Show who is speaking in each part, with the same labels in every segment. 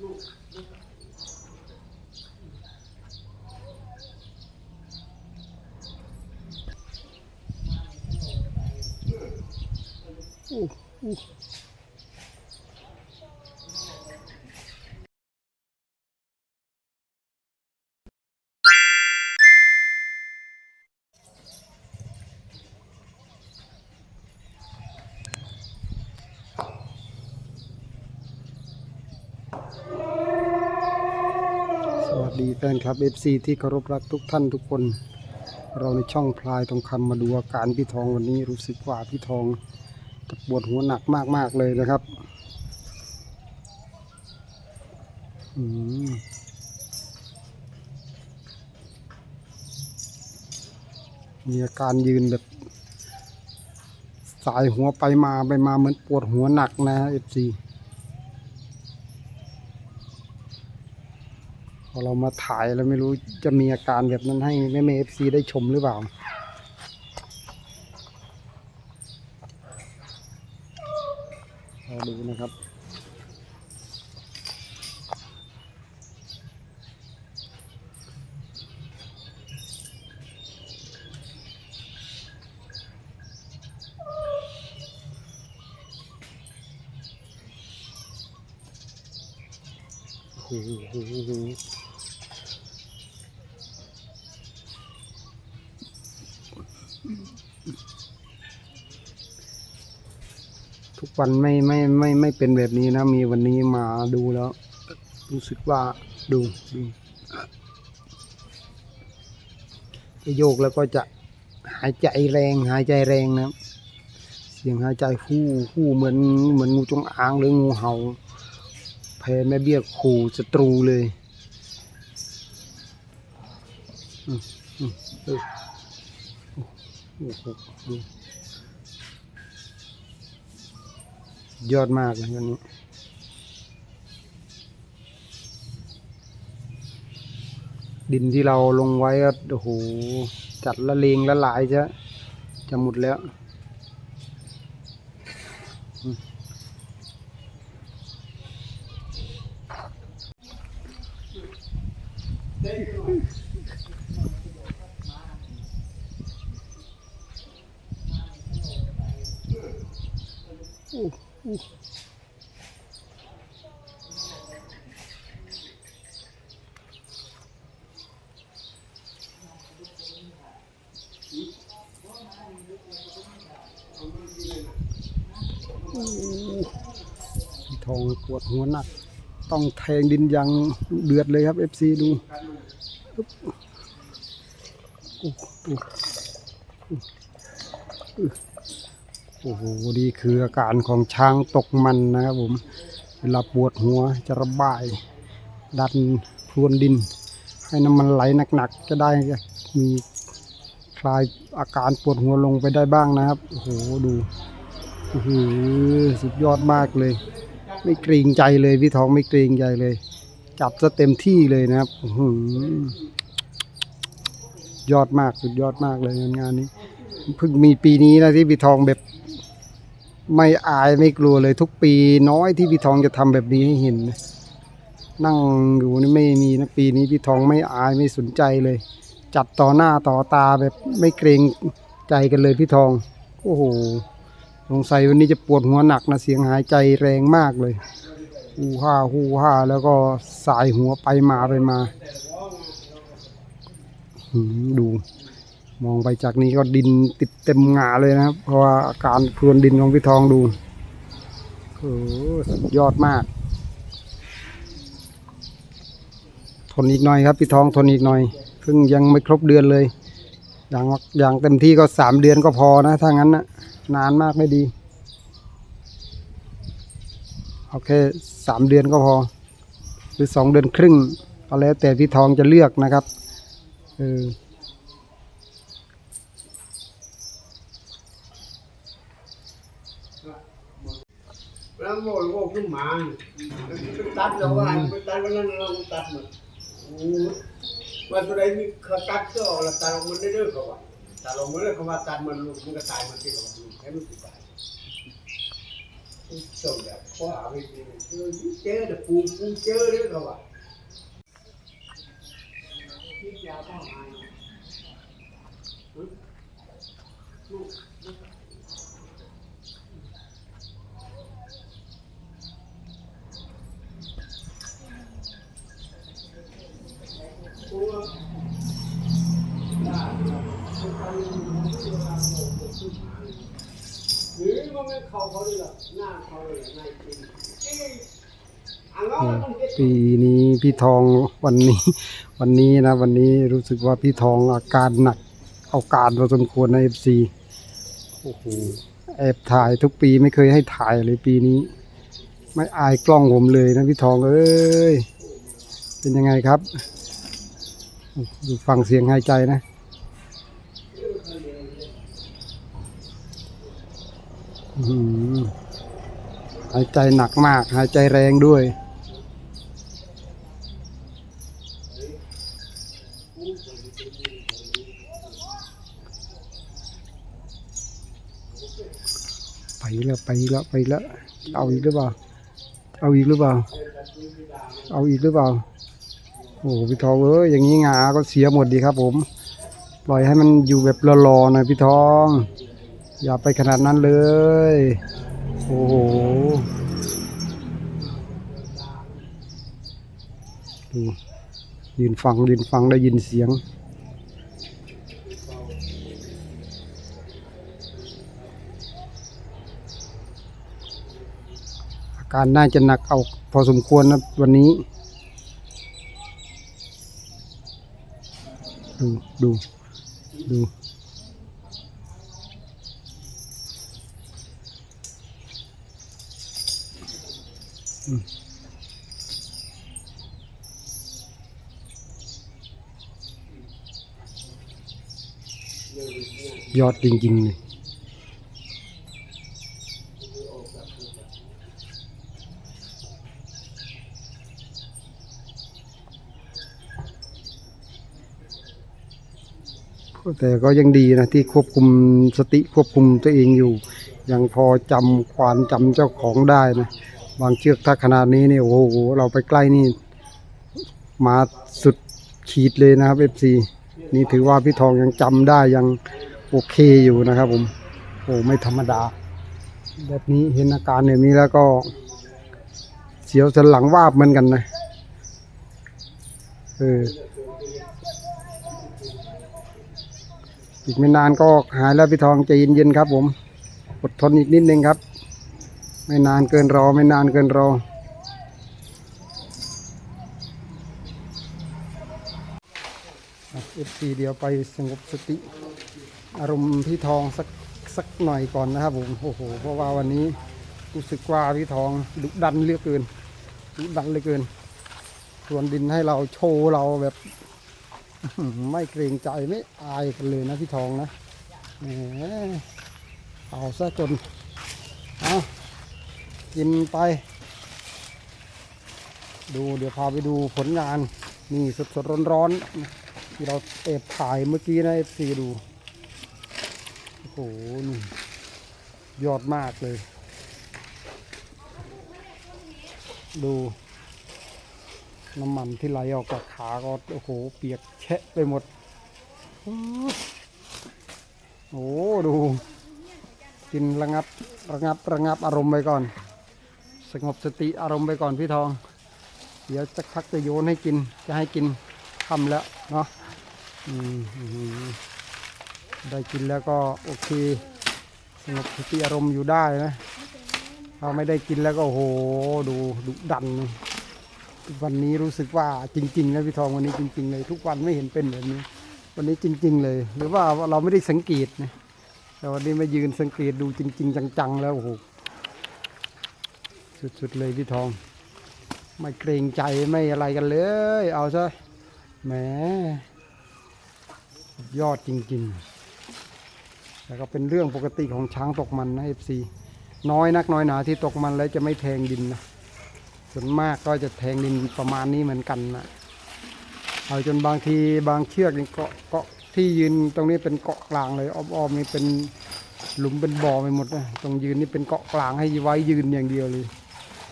Speaker 1: อู้อู้ ดีแฟนคลับ FC ที่เคารพรักทุกท่านทุกคน เราในช่องพลายทองคำมาดูอาการพี่ทองวันนี้รู้สึกว่าพี่ทองจะปวดหัวหนักมากๆเลยนะครับอืมมีอาการยืนแบบ สายหัวไปมาไปมาเหมือนปวดหัวหนักนะเอฟซี พอเรามาถ่ายแล้วไม่รู้จะมีอาการแบบนั้นให้แม่แม่เอฟซีได้ชมหรือเปล่า เราดูนะครับ โอ้โห ทุกวันไม่ไม่ไม่ไม่เป็นแบบนี้นะ มีวันนี้มาดูแล้ว รู้สึกว่าดูดูจะโยกแล้วก็จะหายใจแรง หายใจแรงนะเสียงหายใจฟู่ฟู่เหมือนเหมือนงูจงอางหรืองูเห่าแพ้แม่เบี้ยขู่ศัตรูเลยอืมอืมเออโอ้โหดู ยอดมากเลยวันนี้ ดินที่เราลงไว้ก็โอ้โหจัดละเลงละลายจะจะหมดแล้วอู้อู้อู้พี่ ทองปวดหัวหนัก ต้องแทงดินยังเดือดเลยครับ FC ดูอ โอ้โหนี่คืออาการของช้างตกมันนะครับผมเวลาปวดหัวจะระบาย ดันพรวนดิน ให้น้ำมันไหลหนักๆจะได้มีคลายอาการปวดหัวลงไปได้บ้างนะครับโอ้โหดูโอ้โหสุดยอดมากเลย ไม่เกรงใจเลยพี่ทองไม่เกรงใจเลย จับซะเต็มที่เลยนะครับอื้อหือยอดมากสุดยอดมากเลยงานนี้เพิ่งมีปีนี้นะที่พี่ทองแบบ ไม่อายไม่กลัวเลยทุกปีน้อยที่พี่ทองจะทำแบบนี้ให้เห็นนะนั่งอยู่นี่ไม่มีนะปีนี้พี่ทองไม่อายไม่สนใจเลย จัดต่อหน้าต่อตาแบบไม่เกรงใจกันเลยพี่ทอง โอ้โหสงสัยวันนี้จะปวดหัวหนักนะเสียงหายใจแรงมากเลยฮูฮ่าฮูฮ่าแล้วก็สายหัวไปมาไปมาดู มองไปจากนี้ก็ดินติดเต็มหงาเลยนะครับ เพราะว่าอาการพรวนดินของพี่ทองดูโอ้สุดยอดมาก ทนอีกหน่อยครับพี่ทองทนอีกหน่อยเพิ่งยังไม่ครบเดือนเลย อย่างอย่างเต็มที่ก็สามเดือนก็พอนะถ้างั้นนะนานมากไม่ดีเอาแค่สามเดือนก็พอ หรือสองเดือนครึ่งก็แล้วแต่พี่ทองจะเลือกนะครับเออ
Speaker 2: แล้วโง่โง่ขึ้นมาตัดแล้วว่าตัดวันนั้นเราตัดหมดว่าตัวใดมีเขาตัดก็ออกแล้วตัดออกมันได้เด้อเขาว่าตัดออกมันเลยเขาว่าตัดมันลูกมันก็ตายมันที่เขาว่าให้มันตายส่งแบบข้อหาไปกินเจอเจอแต่ปูปูเจอเลยเขาว่าที่ยาต้องหายลูก หรือมันไม่เขาเขาเลยหรอหน้าเขาเลยหน้าจริง
Speaker 1: ปีนี้พี่ทองวันนี้ วันนี้นะ วันนี้รู้สึกว่าพี่ทองอาการหนัก เอาการพอสมควรในเอฟซีโอ้โหแอบถ่ายทุกปีไม่เคยให้ถ่ายเลยปีนี้ ไม่อายกล้องผมเลยนะพี่ทองเอ้ยเป็นยังไงครับดูฟังเสียงหายใจนะอื้อ หายใจหนักมาก หายใจแรงด้วย ไปแล้วไปแล้วไปแล้วเอาอีกหรือเปล่า เอาอีกหรือเปล่า เอาอีกหรือเปล่า โอ้พี่ทองเอ้ยอย่างนี้งาก็เสียหมดดีครับผม ปล่อยให้มันอยู่แบบรอๆหน่อยพี่ทอง อย่าไปขนาดนั้นเลย โอ้โหดูยืนฟังยืนฟังได้ยินเสียง อาการน่าจะหนักเอาพอสมควรนะวันนี้ ดูดูดู ยอดจริงๆเลยแต่ก็ยังดีนะที่ควบคุมสติควบคุมตัวเองอยู่ ยังพอจำควานจำเจ้าของได้นะ บางเชือกถ้าขนาดนี้เนี่ยโอ้โหเราไปใกล้นี่ มาสุดขีดเลยนะครับเอฟซีนี่ถือว่าพี่ทองยังจำได้ยังโอเคอยู่นะครับผมโอ้ไม่ธรรมดา แบบนี้เห็นอาการแบบนี้แล้วก็ เสียวสันหลังวาบเหมือนกันนะเอออีกไม่นานก็หายแล้วพี่ทองใจเย็นๆครับผม อดทนอีกนิดนึงครับ ไม่นานเกินรอ ไม่นานเกินรอ เอฟซีเดียวไปสงบสติ อารมณ์พี่ทองสักสักหน่อยก่อนนะครับผมโอ้โหเพราะว่าวันนี้รู้สึกว่าพี่ทองดุดันเหลือกเกินดุดันเหลือเกินส่วนดินให้เราโชว์เราแบบไม่เกรงใจไม่อายกันเลยนะพี่ทองนะเอาซะจนเอา กินไป ดูเดี๋ยวพาไปดูผลงาน นี่สดสดร้อนร้อนๆที่เราเอบถ่ายเมื่อกี้นะเอฟซีดู โอ้โหนี่ยอดมากเลย ดู น้ำมันที่ไหลออกจากขาก็โอ้โห เปียกแฉะไปหมด โอ้โหดู กินระงับระงับระงับอารมณ์ไปก่อน สงบสติอารมณ์ไปก่อนพี่ทอง เดี๋ยวจะพักจะโยนให้กินจะให้กินทำแล้วเนาะได้กินแล้วก็โอเค สงบสติอารมณ์อยู่ได้นะถ้าไม่ได้กินแล้วก็โอ้โหดูดุดัน วันนี้รู้สึกว่าจริง ๆ นะพี่ทองวันนี้จริง ๆ เลย ทุกวันไม่เห็นเป็นแบบนี้ วันนี้จริง ๆ เลย หรือว่าเราไม่ได้สังเกตนะแต่วันนี้มายืนสังเกตดูจริง ๆ จังๆ แล้วโอ้โห สุดๆเลยพี่ทอง ไม่เกรงใจไม่อะไรกันเลย เอาซะแหมสุดยอดจริงๆแต่ก็เป็นเรื่องปกติของช้างตกมันนะเอฟซีน้อยนักน้อยหนาที่ตกมันแล้วจะไม่แทงดินนะส่วนมากก็จะแทงดินประมาณนี้เหมือนกันนะเอาจนบางทีบางเชือกนี่เกาะเกาะที่ยืนตรงนี้เป็นเกาะกลางเลยอ้อมๆนี่เป็นหลุมเป็นบ่อไปหมดนะตรงยืนนี่เป็นเกาะกลางให้ไว้ยืนอย่างเดียวเลย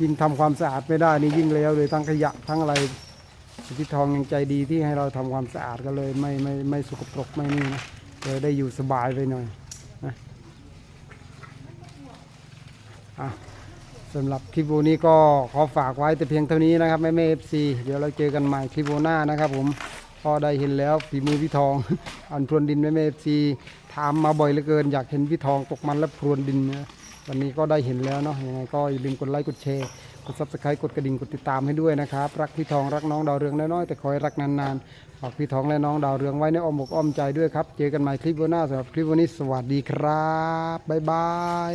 Speaker 1: ยิ่งทำความสะอาดไม่ได้นี่ยิ่งแล้วเลยทั้งขยะทั้งอะไรพี่ทองยังใจดีที่ให้เราทำความสะอาดก็เลยไม่ไม่ไม่สกปรกไม่นี่นะเลยได้อยู่สบายไปหน่อยนะอะสำหรับคลิปวันนี้ก็ขอฝากไว้แต่เพียงเท่านี้นะครับแม่แม่เอฟซีเดี๋ยวเราเจอกันใหม่คลิปวันหน้านะครับผมพอได้เห็นแล้วฝีมือพี่ทองอันพรวนดินแม่แม่เอฟซีถามมาบ่อยเหลือเกิน อยากเห็นพี่ทองตกมันและพรวนดินนะ วันนี้ก็ได้เห็นแล้วเนาะยังไงก็อย่าลืมกดไลค์กดแชร์กดซับสไครต์กดกระดิ่งกดติดตามให้ด้วยนะครับรักพี่ทองรักน้องดาวเรืองน้อยๆแต่คอยรักนานๆฝากพี่ทองและน้องดาวเรืองไว้ในอ้อมอกอ้อมใจด้วยครับเจอกันใหม่คลิปวันหน้าสำหรับคลิปวันนี้สวัสดีครับบ๊ายบาย